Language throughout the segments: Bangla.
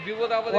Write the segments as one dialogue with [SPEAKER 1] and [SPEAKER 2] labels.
[SPEAKER 1] বিপদ আপদে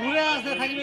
[SPEAKER 2] ঘুরে আসতে থাকবে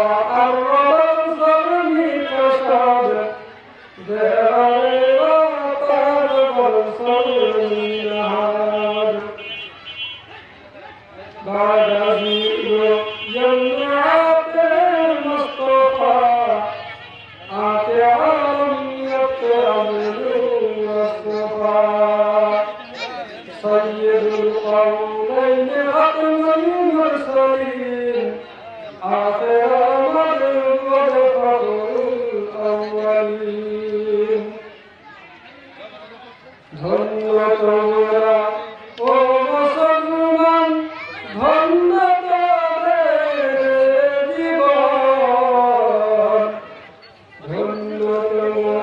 [SPEAKER 3] سيد القولين ختم المرسلين آخر أمر وفخر الأولين ধন্য তোমরা ও মুসলমান ধন্য তোমাদের জীবন ধন্য তোমরা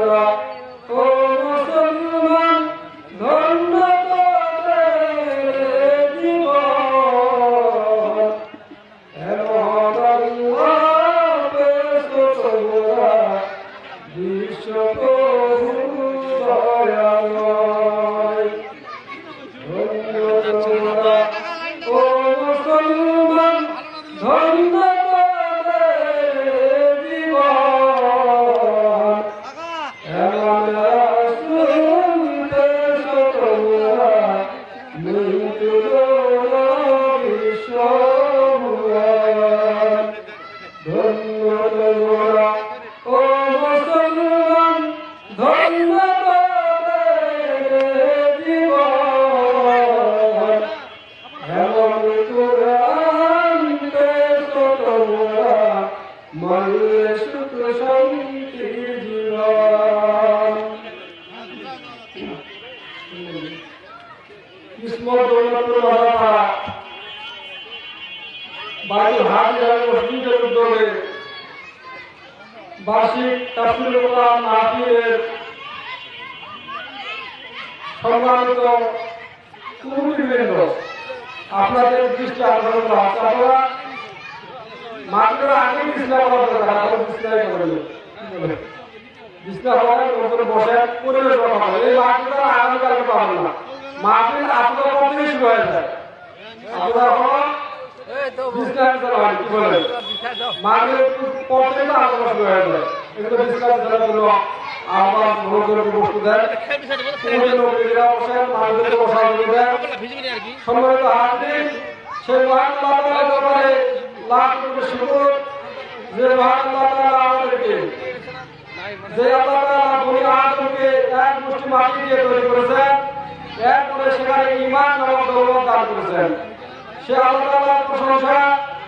[SPEAKER 3] বার্ষিক তাফসিল কোরআন মাহফিলের সম্মানিত কমিটিবৃন্দ আপনাদের দৃষ্টি আকর্ষণ করা হচ্ছে। আপনারা মাত্র আগে বিছনা করা দরকার আপনারা বিছনায় করবেন বিছনা উপরে বসে। পরিবেশ করা হবে। এই মাঠটা আগামীকালকে পাবেন না। মাহফিল আপনার পক্ষে শুরু হয়ে যায় আপনারা করা হয় কি বলেন? পক্ষে না আলোচনা হয়ে যায় এগুলো করে বস্তু দেয় লোকেরা বসেন দেয় সম্মানিত হাজির ব্যাপারে লাখ কোটি শুকর। যে আমাদেরকে যে আল্লাহ তাআলা আদমকে এক মুষ্টি মাটি দিয়ে তৈরি করেছেন এরপরে সেখানে ইমান নামক দৌলত দান করেছেন। সে আল্লাহ প্রশংসা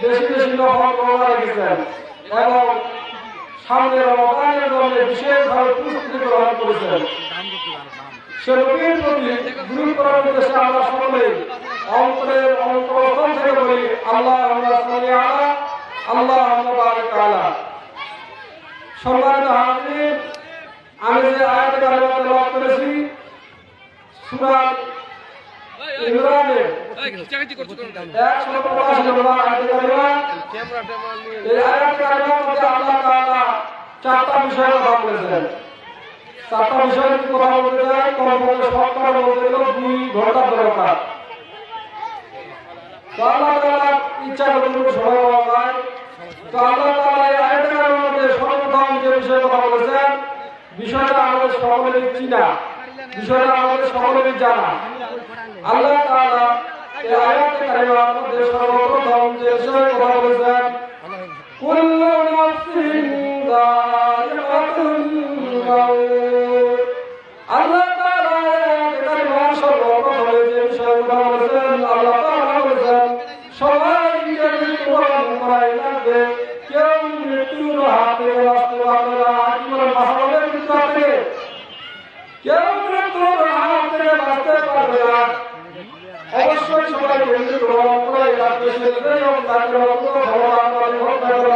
[SPEAKER 3] বেশি বেশি রেখেছেন এবং সামনে রমজানের জন্য বিশেষভাবে গ্রহণ করেছেন সে নবীর প্রতি গুরু করার উদ্দেশ্যে আমরা সকলে অন্তরের অন্তরস্থল থেকে আল্লাহ আমরা আল্লাহ আমরা আলা। সম্মানিত হাজির আমি যে আয়াত কারিমা তেলাওয়াত করেছি সূরা ইমরানের
[SPEAKER 1] চাকাচি করছ কেন?
[SPEAKER 3] 185 নম্বর আয়াত কারিমা এই আয়াত কারিমার মধ্যে আল্লাহ তাআলা চারটা বিষয়ের কথা বলেছেন চারটা বিষয়ের কথা বলতে চাই কমপক্ষে সরকার বলতে গেলে দুই ঘণ্টা দরকার তো আল্লাহ তাআলা ইচ্ছা করলে কোনো সময় পাওয়া যায় তো আল্লাহ তাআলা এই আয়াত মধ্যে সর্বপ্রথম যে বিষয়ে কথা বলেছেন বিষয়টা আমাদের সকলেরই চিনা বিষয়টা আমাদের সকলেরই জানা আল্লাহ তাআলা এই আয়াত কারিমার মধ্যে সর্বপ্রথম যে বিষয়ে কথা বলেছেন كل نفس ذائقة الموت আল্লাহ তাআলা এই কালিমার সর্বপ্রথম যে বিষয়গুলো বলেছেন আল্লাহ তাআলা বলেছেন সবাইকে মৃত্যুবরণ করাই লাগবে কেউ মৃত্যুর হাত থেকে বাঁচতে পারবে না কি বলেন মাসালের মৃত্যু হাত থেকে কেউ মৃত্যুর হাত থেকে বাঁচতে পারবে রাজ্যে সেজে এবং তাকে রক্ত ভগবান করে হোক না কেন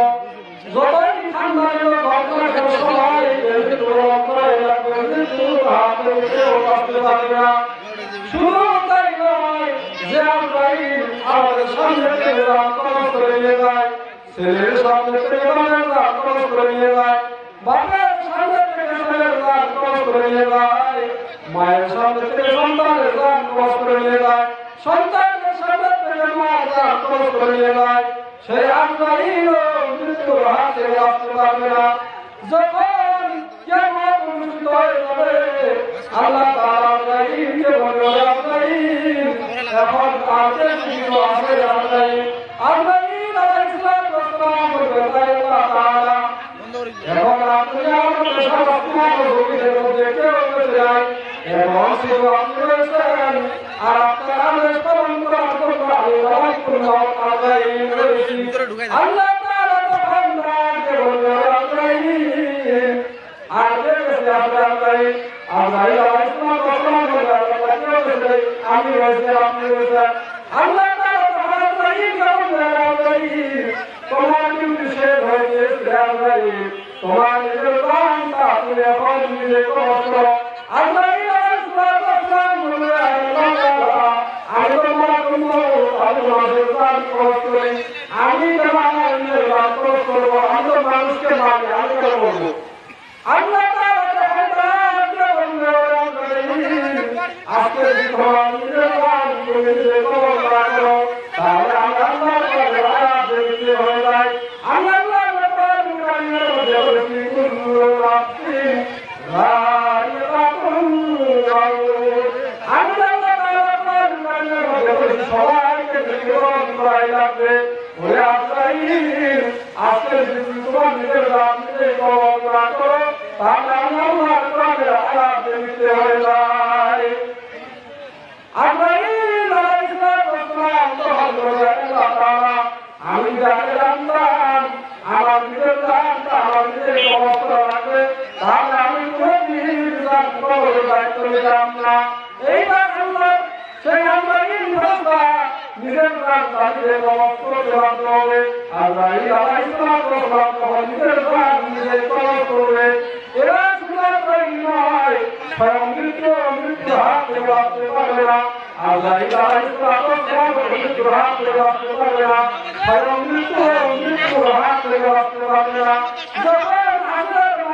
[SPEAKER 3] যতই ঠান্ডা নিল ঘটনা কেন সবাই বন্ধু গ্রহণ করে রাজ্যে মৃত্যু হাতে কেউ বাঁচতে পারবে না শুধু তাই নয় যে আমরাই আমাদের সামনে থেকে রাত খরচ করে নিয়ে যায় ছেলের সামনে থেকে বাবার রাত খরচ করে নিয়ে যায় বাপের সামনে থেকে ছেলের রাত খরচ করে নিয়ে যায় মায়ের সামনে থেকে সন্তানের রাত খরচ করে নিয়ে যায় সন্তানের সামনে থেকে মায়ের রাত খরচ করে নিয়ে যায় সেই আমরাই মৃত্যুর হাতে বাঁচতে পারবে না যখন কেমন অনুষ্ঠিত হয়ে যাবে আল্লাহ তাআলা আমরাইকে বলবে আমরাই এখন আছে কিছু আছে আমরাই আমরাই আলাইহিস সালাতু ওয়াস সালাম বলবে তাই আল্লাহ তাআলা এখন আপনি আমাদের সমস্ত ভূমিদের মধ্যে কেউ বেঁচে যায় এবং শুধু আপনি রয়েছেন আর আপনার আদেশ পালন করার জন্য আমি রহমতুল্লাহ আলাইহি রয়েছি আল্লাহ তাআলা তখন রাজকে বলবে আমরাই আর কে গেছে আমরা আমরাই আমরাই আলাইহিস সালাতু ওয়াস সালাম বলবে গেছে আমি রয়েছে আপনি রয়েছেন আল্লাহ তোমার কষ্ট। আল্লাহ আমি তোমার আমি বলব আল্লাহ তাআলা যখন তাআলা বললেন, আজকে যদি তোমার নিজের দান তুমি নিজে করো না করো, তাহলে আমি আল্লাহর কাছে আয়াত দেখতে হয়ে যাই। আমি আল্লাহর ব্যাপারে কোরআনের মধ্যে বলেছি, কুল্লু নাফসিন যায়িকাতুল মাউত। আমি আল্লাহ তাআলা কোরআনের মধ্যে বলেছি, সবাইকে করাই লাগবে। ওরে আজরাইল, আজকে তোমার নিজের দান নিজে করো করো, তাহলে আল্লাহর কোরআনের আয়াত দেখতে হয়ে যায় আল্লাহ আমি যাকে জানতাম আমার নিজের জানটা আমার নিজের আমি নিতাম না। এইবার আল্লাহ সেই আজরাইল ফেরেশতা নিজের জান নিজের অবস্থা করতে হবে আজরাইল আলাইহিস সালাম তখন নিজের জান নিজে কবজ করবে। এরা শুধু আজরাইল নয় স্বয়ং মৃত্যু আল্লাহ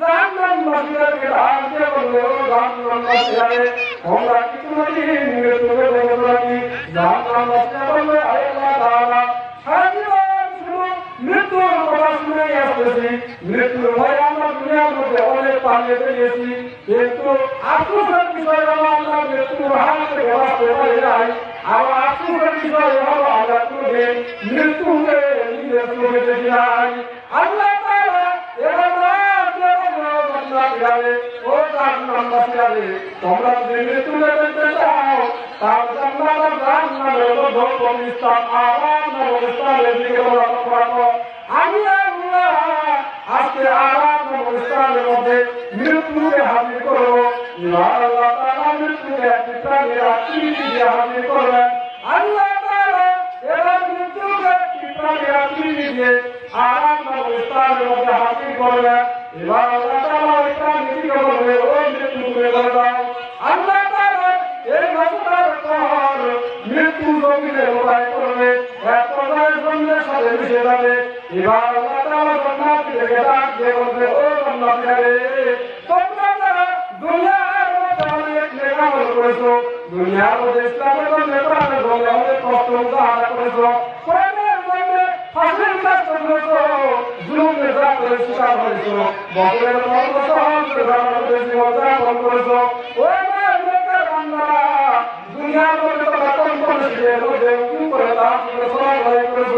[SPEAKER 3] তাআলা জাহান্নামবাসীদেরকে ডাক দিয়ে বলবে ও জাহান্নামবাসীরা তোমরা কি কোনদিন মৃত্যুকে দেখেছ নাকি জাহান্নামবাসীরা বলবে আয় আল্লাহ তাআলা সারা জীবন শুধু মৃত্যুর কথা শুনে আসতেছি। মৃত্যুর ভয়ে আমরা দুনিয়ার মধ্যে অনেক পালিয়ে বেরিয়েছি। কিন্তু আফসোসের বিষয় হলো, আমরা মৃত্যুর হাত আবার আফসোসের বিষয় হলো, আমরা কোনোদিন মৃত্যুকে নিজের দেখি নাই। আল্লাহ তোমরা তার জান্নাত আর জাহান্নামের মধ্যে তুমি ইসলাম আরাম ইসলামের দিকে আমি আল্লাহ, আজকে আরাম নামক ইসলামের মধ্যে মৃত্যুকে হাজির করব মিশে যাবে এবার আল্লাহ তাআলা জান্নাতি থেকে ডাক দিয়ে বলবে ও জান্নাতীরা তোমরা যারা দুনিয়ার মধ্যে অনেক নেকামল করেছ, দুনিয়ার মধ্যে ইসলামের জন্য অনেক কষ্ট নেকের বান্দারা দুনিয়ার মধ্যে তোমরা কোন কোন শিখের মধ্যে কি করে তা করে সবাই ভয় করেছ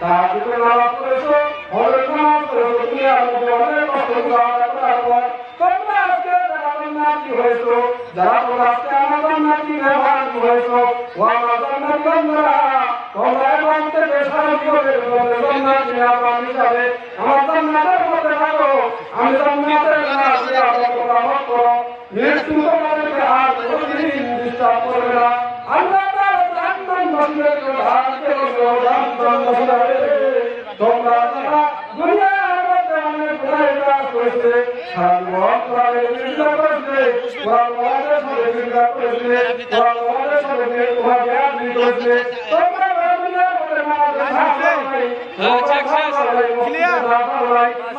[SPEAKER 3] তা দিকে নামাজ করেছ হলে নামাজ করেছ দুনিয়ার মধ্যে অনেক কষ্ট মুজাহাদা করার পর তোমরা আজকে যারা জান্নাতি হয়েছো যারা তোমরা আজকে আমার জান্নাতি মেহমান হয়েছো ও আমার জান্নাতি বান্দারা তোমরা এখন থেকে সারা জীবনের জন্য জান্নাতি মেহমান হিসাবে আমার জান্নাতের মধ্যে থাকো আমি জান্নাতের নামে আল্লাহ তোমরা হক করো মৃত্যু তোমাদেরকে আর কোনদিন ডিস্টার্ব করবে না আল্লাহ তাআলা জান্নাত বাসীদেরকে ডাকতে বলবে জান্নাত বাসীরা তোমরা যারা দুনিয়ার মধ্যে অনেক গুনাহ কাজ করেছে সারা জীবন কোরআনের বিরোধিতা করেছে কোরআন ওয়াদের সাথে বিরোধিতা করেছে কোরআন ওয়াদের সাথে তোমার জ্ঞান দিতে করেছে তোমরা দুনিয়ার মধ্যে নামাজে থাকো নাই
[SPEAKER 1] হ্যাঁ, check শেষ।
[SPEAKER 3] ক্লিয়ার